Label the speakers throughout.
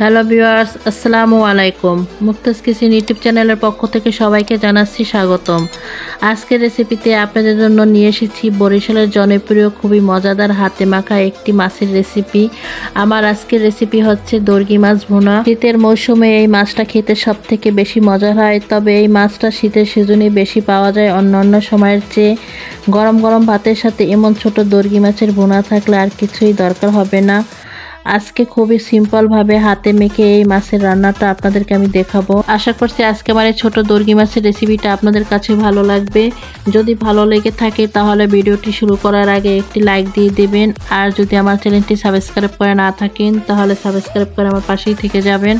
Speaker 1: Hello viewers, আসসালামু আলাইকুম। Mukta's kitchen YouTube চ্যানেলের পক্ষ থেকে সবাইকে জানাচ্ছি স্বাগতম। আজকের রেসিপিতে আপনাদের জন্য নিয়ে এসেছি বরিশালের জনপ্রিয়, খুবই মজাদার হাতে মাখা একটি মাছের রেসিপি আমার আজকের রেসিপি হচ্ছে দর্গি মাছ ভুনা। শীতের মৌসুমে এই মাছটা খেতে সব থেকে বেশি মজা হয়, তবে এই মাছটা শীতের সিজনে বেশি পাওয়া যায় অন্যান্য সময়ের চেয়ে। গরম গরম ভাতের সাথে এমন ছোট দর্গি মাছের ভুনা থাকলে আর কিছুই দরকার হবে না। আজকে খুবই সিম্পলভাবে হাতে মেখে এই মাছের রান্নাটা আপনাদেরকে আমি দেখাবো। আশা করছি আজকে আমার এই ছোট দর্গি মাছের রেসিপিটা আপনাদের কাছে ভালো লাগবে। যদি ভালো লেগে থাকে তাহলে ভিডিওটি শুরু করার আগে একটি লাইক দিয়ে দেবেন। আর যদি আমার চ্যানেলটি সাবস্ক্রাইব করে না থাকেন, তাহলে সাবস্ক্রাইব করে আমার পাশেই থেকে যাবেন।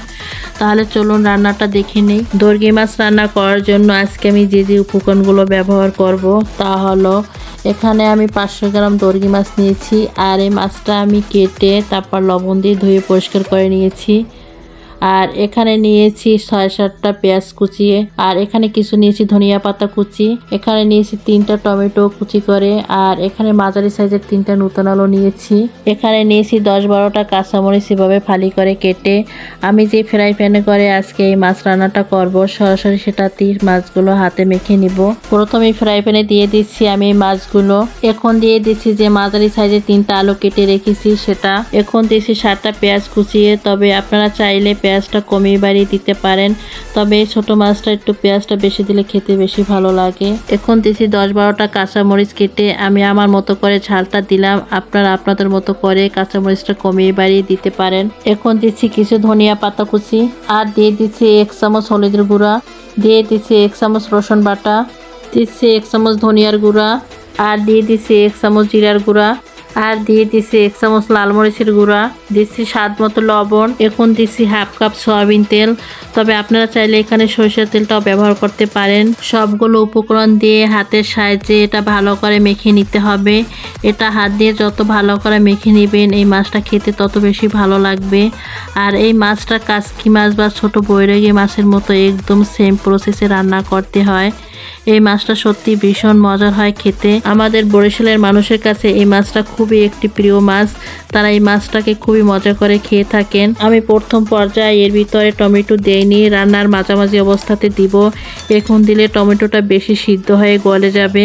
Speaker 1: তাহলে চলুন রান্নাটা দেখে নিই। দর্গি মাছ রান্না করার জন্য আজকে আমি যে যে উপকরণগুলো ব্যবহার করব তা হলো এখানে আমি পাঁচশো গ্রাম দর্গি মাছ নিয়েছি আর এই মাছটা আমি কেটে তারপর লবণ দিয়ে ধুয়ে পরিষ্কার করে নিয়েছি। আর এখানে নিয়েছি ছয় সাতটা পেঁয়াজ কুচিয়ে আর এখানে কিছু নিয়েছি ধনিয়া পাতা কুচি, এখানে নিয়েছি তিনটা টমেটো কুচি করে, আর এখানে মাঝারি সাইজের তিনটা নতুন আলু নিয়েছি। এখানে নিয়েছি দশ বারোটা কাঁচামরিচ এভাবে ফালি করে কেটে, আমি যে ফ্রাই প্যানে করে আজকে এই মাছ রান্নাটা করব, সরাসরি সেটা তীর মাছগুলো হাতে মেখে নিব। প্রথমে ফ্রাই প্যানে দিয়ে দিচ্ছি আমি মাছগুলো। এখন দিয়ে দিচ্ছি যে মাঝারি সাইজের তিনটা আলু কেটে রেখেছি সেটা। এখন দিয়েছি সাতটা পেঁয়াজ কুচিয়ে, তবে আপনারা চাইলে পেঁয়াজটা কমিয়ে বাড়িয়ে দিতে পারেন। তবে এই ছোটো মাছটা একটু পেঁয়াজটা বেশি দিলে খেতে বেশি ভালো লাগে। এখন দিয়েছি দশ বারোটা কাঁচামরিচ কেটে আমি আমার মতো করে ঝালটা দিলাম। আপনারা আপনাদের মতো করে কাঁচামরিচটা কমিয়ে বাড়িয়ে দিতে পারেন। এখন দিচ্ছি কিছু ধনিয়া পাতা কুচি আর দিয়ে দিচ্ছি এক চামচ হলুদের গুঁড়া, দিয়ে দিচ্ছি এক চামচ রসুন বাটা দিচ্ছি এক চামচ ধনিয়ার গুঁড়া আর দিয়ে দিচ্ছি এক চামচ জিরার গুঁড়া। আর দিয়ে দিচ্ছি এক চামচ লাল মরিচের গুঁড়া, দিচ্ছি স্বাদ মতো লবণ, এখন দিচ্ছি হাফ কাপ সয়াবিন তেল। তবে আপনারা চাইলে এখানে সরিষার তেলটাও ব্যবহার করতে পারেন। সবগুলো উপকরণ দিয়ে হাতের সাহায্যে এটা ভালো করে মেখে নিতে হবে। এটা হাত দিয়ে যত ভালো করে মেখে নেবেন, এই মাছটা খেতে তত বেশি ভালো লাগবে। আর এই মাছটা কাসকি মাছ বা ছোট বৈরাগী মাছের মতো একদম সেম প্রসেসে রান্না করতে হয়। এই মাছটা সত্যি ভীষণ মজার হয় খেতে। আমাদের বরিশালের মানুষের কাছে এই মাছটা খুবই একটি প্রিয় মাছ। তারা এই মাছটাকে খুবই মজা করে খেয়ে থাকেন। আমি প্রথম পর্যায়ে এর ভিতরে টমেটো দেইনি, রান্নার মাঝামাঝি অবস্থাতে দিব। এখন দিলে টমেটোটা বেশি সিদ্ধ হয়ে গলে যাবে।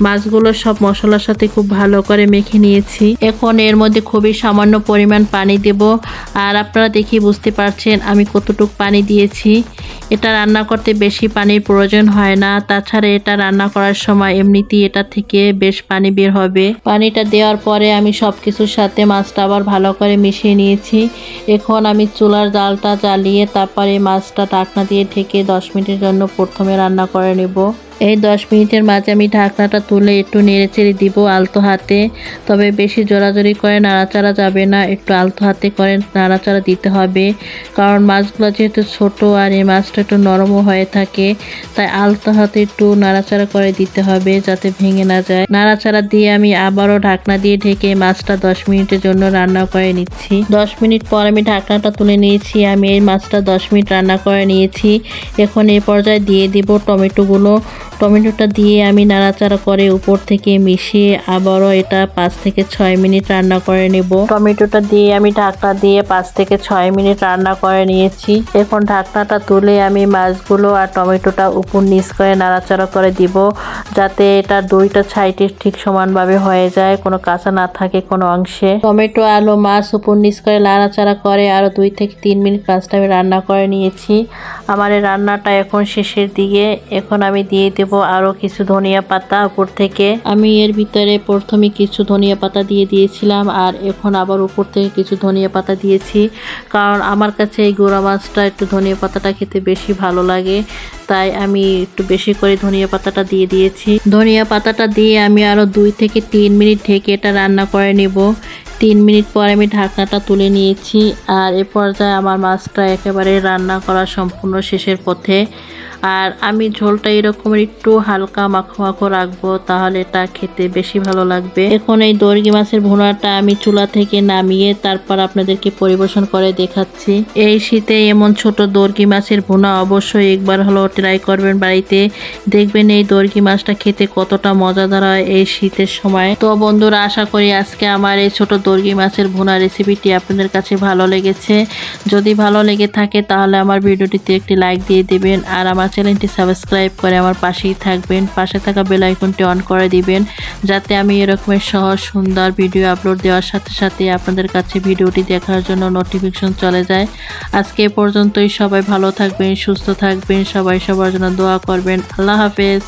Speaker 1: মাছগুলো সব মশলার সাথে খুব ভালো করে মেখে নিয়েছি। এখন এর মধ্যে খুবই সামান্য পরিমাণ পানি দেব। আর আপনারা দেখি বুঝতে পারছেন আমি কতটুকু পানি দিয়েছি। এটা রান্না করতে বেশি পানির প্রয়োজন হয় না। তাছাড়া এটা রান্না করার সময় এমনিতেই এটা থেকে বেশ পানি বের হবে। পানিটা দেওয়ার পরে আমি সব কিছুর সাথে মাছটা আবার ভালো করে মিশিয়ে নিয়েছি। এখন আমি চুলার জালটা জ্বালিয়ে তারপরে মাছটা ঢাকনা দিয়ে ঢেকে দশ মিনিটের জন্য প্রথমে রান্না করে নেব। এই দশ মিনিটের মাঝে আমি ঢাকনাটা তুলে একটু নেড়ে চেড়ে দিব আলতো হাতে। তবে বেশি জোরাজোরি করে নাড়াচাড়া যাবে না, একটু আলতো হাতে করে নাড়াচাড়া দিতে হবে। কারণ মাছগুলো যেহেতু ছোট আর এই মাছটা একটু নরমও হয়ে থাকে, তাই আলতো হাতে একটু নাড়াচাড়া করে দিতে হবে যাতে ভেঙে না যায়। নাড়াচাড়া দিয়ে আমি আবারও ঢাকনা দিয়ে ঢেকে মাছটা দশ মিনিটের জন্য রান্না করে নিচ্ছি। দশ মিনিট পর আমি ঢাকনাটা তুলে নিয়েছি, আমি এই মাছটা দশ মিনিট রান্না করে নিয়েছি। এখন এই পর্যায়ে দিয়ে দিব টমেটোগুলো। টমেটোটা দিয়ে আমি নাড়াচাড়া করে উপর থেকে মিশিয়ে আবারও এটা পাঁচ থেকে ছয় মিনিট রান্না করে নেব। টমেটোটা দিয়ে আমি ঢাকনা দিয়ে পাঁচ থেকে ছয় মিনিট রান্না করে নিয়েছি। এখন ঢাকনাটা তুলে আমি মাছগুলো আর টমেটোটা উপর নিচ করে নাড়াচাড়া করে দিব যাতে এটা দুইটা সাইডে ঠিক সমানভাবে হয়ে যায় কোনো কাঁচা না থাকে কোনো অংশে। টমেটো আলু মাছ উপর নিচ করে নাড়াচাড়া করে আরও দুই থেকে তিন মিনিট মাছটা আমি রান্না করে নিয়েছি। আমার এই রান্নাটা এখন শেষের দিকে। এখন আমি দিয়ে দেব আরও কিছু ধনিয়া পাতা উপর থেকে। আমি এর ভিতরে প্রথমে কিছু ধনিয়া পাতা দিয়ে দিয়েছিলাম আর এখন আবার উপর থেকে কিছু ধনিয়া পাতা দিয়েছি। কারণ আমার কাছে এই গোড়া মাছটা একটু ধনিয়া পাতাটা খেতে বেশি ভালো লাগে, তাই আমি একটু বেশি করে ধনিয়া পাতাটা দিয়ে দিয়েছি। ধনিয়া পাতাটা দিয়ে আমি আরও দুই থেকে তিন মিনিট ঢেকে এটা রান্না করে নেব। তিন মিনিট পর আমি ঢাকনাটা তুলে নিয়েছি আর এ পর্যায়ে আমার মাছটা একেবারে রান্না করা সম্পূর্ণ শেষের পথে। আর আমি ঝোলটা এরকম একটু হালকা মাখো মাখো রাখব, তাহলে এটা খেতে বেশি ভালো লাগবে। এখন এই দর্গি মাছের ভুনাটা আমি চুলা থেকে নামিয়ে তারপর আপনাদেরকে পরিবেশন করে দেখাচ্ছি। এই শীতে এমন ছোট দর্গি মাছের ভুনা অবশ্যই একবার হলো ট্রাই করবেন বাড়িতে। দেখবেন এই দর্গি মাছটা খেতে কতটা মজাদার হয় এই শীতের সময়। তো বন্ধুরা, আশা করি আজকে আমার এই ছোট দর্গি মাছের ভুনা রেসিপিটি আপনাদের কাছে ভালো লেগেছে। যদি ভালো লেগে থাকে, তাহলে আমার ভিডিওটিতে একটি লাইক দিয়ে দেবেন। আর আমার চ্যানেলটি সাবস্ক্রাইব করে আমার পাশেই থাকবেন। পাশে থাকা বেল আইকনটি অন করে দিবেন, যাতে আমি এরকমের সহজ, সুন্দর ভিডিও আপলোড দেওয়ার সাথে সাথে আপনাদের কাছে ভিডিওটি দেখার জন্য নোটিফিকেশন চলে যায়। আজকে পর্যন্তই, সবাই ভালো থাকবেন, সুস্থ থাকবেন, সবাই সবার জন্য দোয়া করবেন। আল্লাহ হাফেজ।